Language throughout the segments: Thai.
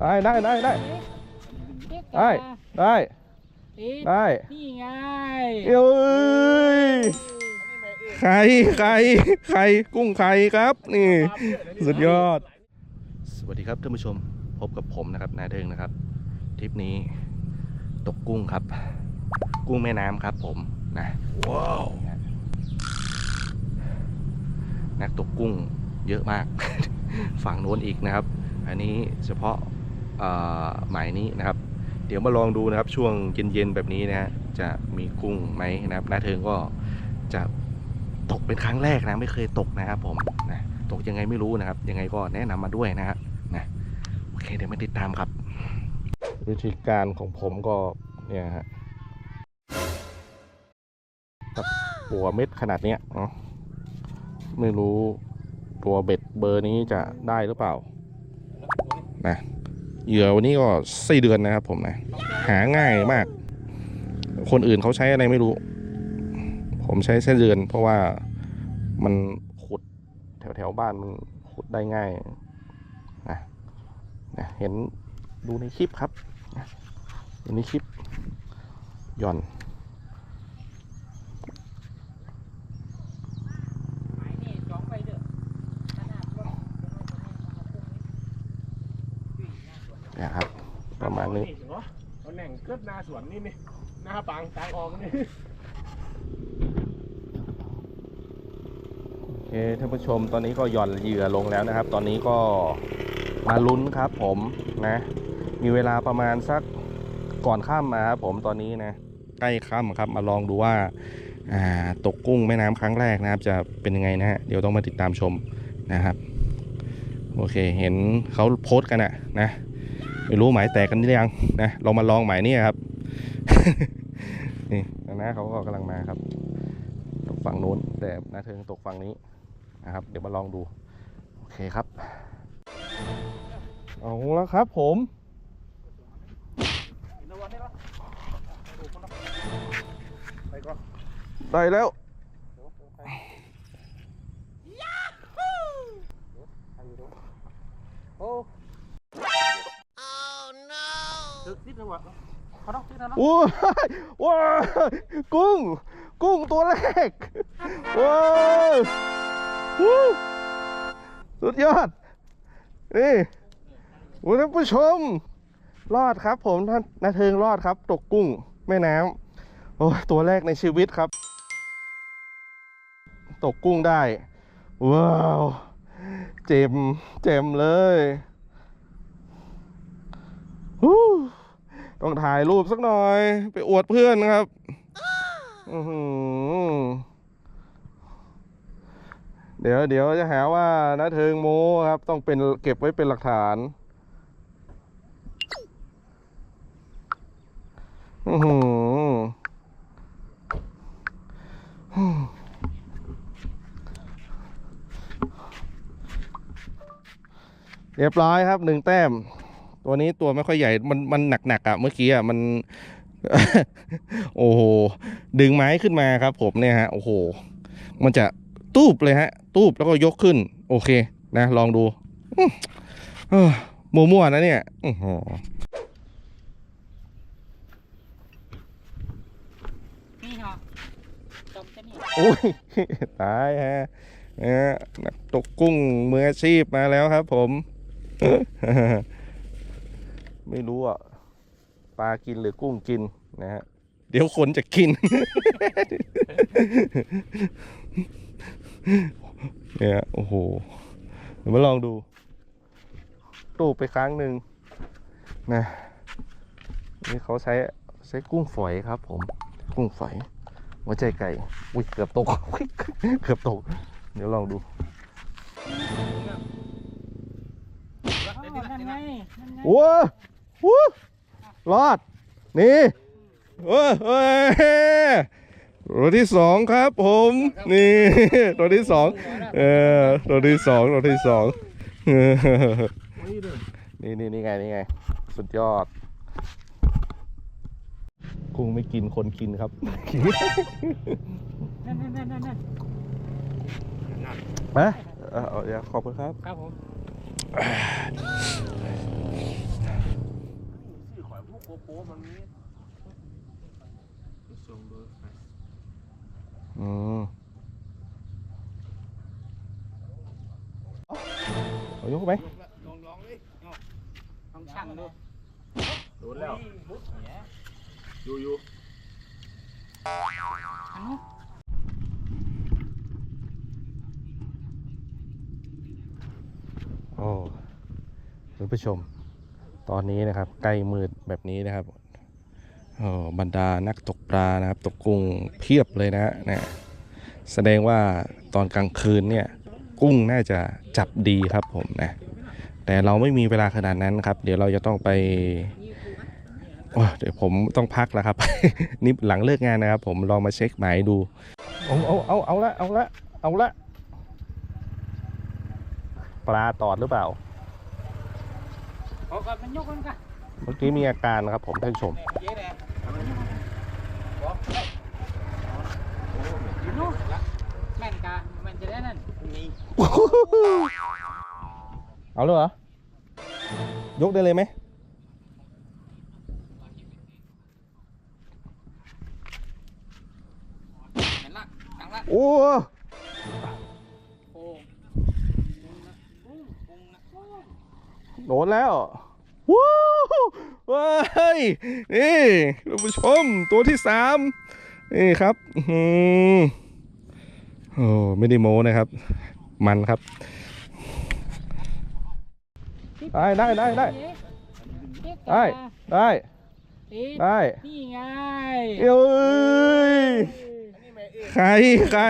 ได้ได้ได้ได้ติ๊กได้ได้ติ๊กได้นี่ไงเอ้ยไข่ไข่ไข่กุ้งไข่ครับ นี่ สุดยอด สวัสดีครับท่านผู้ชมพบกับผมนะครับนายเทิงนะครับทริปนี้ตกกุ้งครับ กุ้งแม่น้ำครับผมนะว้าวนักตกกุ้งเยอะมาก ฝั่งโน้นอีกนะครับ อันนี้เฉพาะเอ่อ หมายนี้นะครับ เดี๋ยวมาลองดูนะครับช่วงเย็นๆแบบนี้นะฮะจะมีกุ้งไหมนะครับนาเทิงก็จะตกเป็นครั้งแรกนะไม่เคยตกนะครับผมนะตกยังไงไม่รู้นะครับ ยังไงก็แนะนำมาด้วยนะฮะนะโอเคเดี๋ยวมาติดตามครับ วิธีการของผมก็เนี่ยฮะกับหัวเม็ดขนาดเนี้ยเนาะไม่รู้ตัวเบ็ดเบอร์นี้จะได้หรือเปล่านะ เหยื่อวันนี้ก็ไส้เดือนนะครับผมนะ หาง่ายมาก คนอื่นเขาใช้อะไรไม่รู้ ผมใช้ไส้เดือน เพราะว่ามันขุดแถวแถวๆบ้านมันขุดได้ง่ายนะนะเห็นดูในคลิปครับดูในคลิปหย่อน หมายนี่สองใบเด้อขนาดรถ เนี่ยครับ ประมาณนี้เอาแหน่งเกิดหนาสวนนี่นี่หน้าปางตางออกนี่โอเคท่านผู้ชมตอนนี้ก็หย่อนเหยื่อลงแล้วนะครับ ตอนนี้ก็มาลุ้นครับผมนะ มีเวลาประมาณสักก่อนข้ามมาครับผมตอนนี้นะ ใกล้ค่ำครับมาลองดูว่าอ่าตกกุ้งแม่น้ำครั้งแรกนะครับ จะเป็นยังไงนะฮะเดี๋ยวต้องมาติดตามชมนะครับ โอเค เห็นเขาโพสต์กันอะนะ ไม่รู้หมายแตกกันหรือยังนะลองมาลองหมายนี้ครับ นี่นะเขาก็กำลังมาครับตกฝั่งโน้น แต่นาเทิงตกฝั่งนี้นะครับ เดี๋ยวมาลองดู โอเคครับเอาแล้วครับผมไปก่อนได้แล้ว วะเขาต้องตึกนะเนาะโอ้ยว้ากุ้ง กุ้งตัวแรกว้าวสุดยอด นี่โอ้ยท่านผู้ชม รอดครับผมท่านนาเทิงรอดครับ ตกกุ้งแม่น้ำโอ้ตัวแรกในชีวิตครับ ตกกุ้งได้ ว้าว เจมเจมเลยฮู้ ต้องถ่ายรูปสักหน่อย ไปอวดเพื่อนครับอือเดี๋ยวเดี๋ยวจะหาว่านะเทิงโมครับ ต้องเป็นเก็บไว้เป็นหลักฐานอือเรียบร้อยครับหนึ่งแต้ม ตัวนี้ตัวไม่ค่อยใหญ่ มันมันหนักๆอะเมื่อกี้อะมันโอ้โหดึงไม้ขึ้นมาครับ ผมเนี่ยฮะโอ้โห มันจะตูบเลยฮะ ตูบแล้วก็ยกขึ้น โอเค นะ ลองดูอื้อเอ้อมั่วๆนะเนี่ยอื้อหือนี่เนาะจมจะนี่โอ้ยตายฮะเนี่ยนักตกกุ้งมืออาชีพมาแล้วครับผม ไม่รู้อะปลากินหรือกุ้งกินนะฮะเดี๋ยวคนจะกิน เนี่ยโอ้โหเดี๋ยวมาลองดู ตู้ไปครั้งหนึ่งนะนี่เขาใช้ใช้กุ้งฝอยครับผม กุ้งฝอยหัวใจไก่ อุ้ยเกือบตก เกือบตก เดี๋ยวลองดูนั่นไงนั่นไง ว้าวู้รอด นี่เอ้ยเอ้ยตัวที่สองครับผม นี่ตัวที่สองเออตัวที่สองตัวที่สองเออนี่นี่นี่ไงนี่ไง สุดยอดกุ้งไม่กินคนกินครับนั่นนั่นนั่นนั่นนั่นมาเออเอาเดี๋ยวขอบคุณครับ ครับผม โป๊ะมันนี้ส่งเบอร์ไปอืมเอายกไปลองลองเลยลองช่างดูโดนแล้วเนี่ยอยู่อยู่อันนู้นโอ้คุณผู้ชม ตอนนี้นะครับใกล้มืดแบบนี้นะครับโอ้บรรดานักตกปลานะครับ ตกกุ้งเพียบเลยนะฮะนะแสดงว่าตอนกลางคืนเนี่ยกุ้งน่าจะจับดีครับผมนะแต่เราไม่มีเวลาขนาดนั้นครับ เดี๋ยวเราจะต้องไปเดี๋ยวผมต้องพักแล้วครับ นี่หลังเลิกงานนะครับ ผมลองมาเช็คหมายดูเอาเอาเอาเอาละเอาละเอาละปลาตอดหรือเปล่า เอาก่อนมันยกมันกันเมื่อกี้มีอาการนะครับผมท่านผู้ชม เย้แหละอยู่นู้นแม่นกะแม่นจะได้นั่นนี่เอาเลยเหรอ ยกได้เลยไหมเห็นละตังละโอ้โอ้ โดนแล้วว้าวว้ายนี่ท่านผู้ชมตัวที่สามนี่ครับอื้อหือโอ้ไม่ได้โม้นะครับ มันครับ ได้ได้ได้ได้ได้ได้ติดได้ นี่ไงเอ้ยไข่ไข่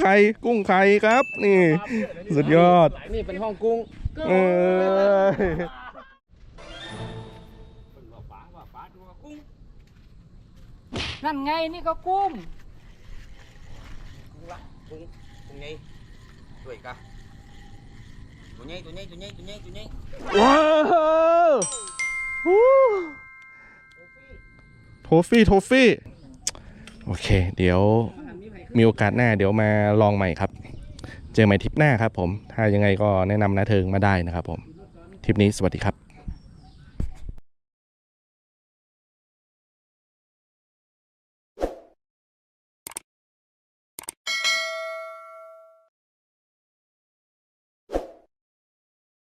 ไข่กุ้งไข่ครับ นี่ สุดยอด นี่เป็นห้องกุ้ง เอ้ยนั่นไงนี่ก็กุ้งกุ้งกุ้ง nhây tuổi cả tụi nhây tụi nhây tụi nhây tụi nhây tụi nhây ว้าวฮู้โทฟี่โทฟี่ โอเค เดี๋ยวมีโอกาสหน้าเดี๋ยวมาลองใหม่ครับ เจอใหม่ทริปหน้าครับผม ถ้ายังไงก็แนะนำนาเทิงมาได้นะครับผม ทริปนี้สวัสดีครับ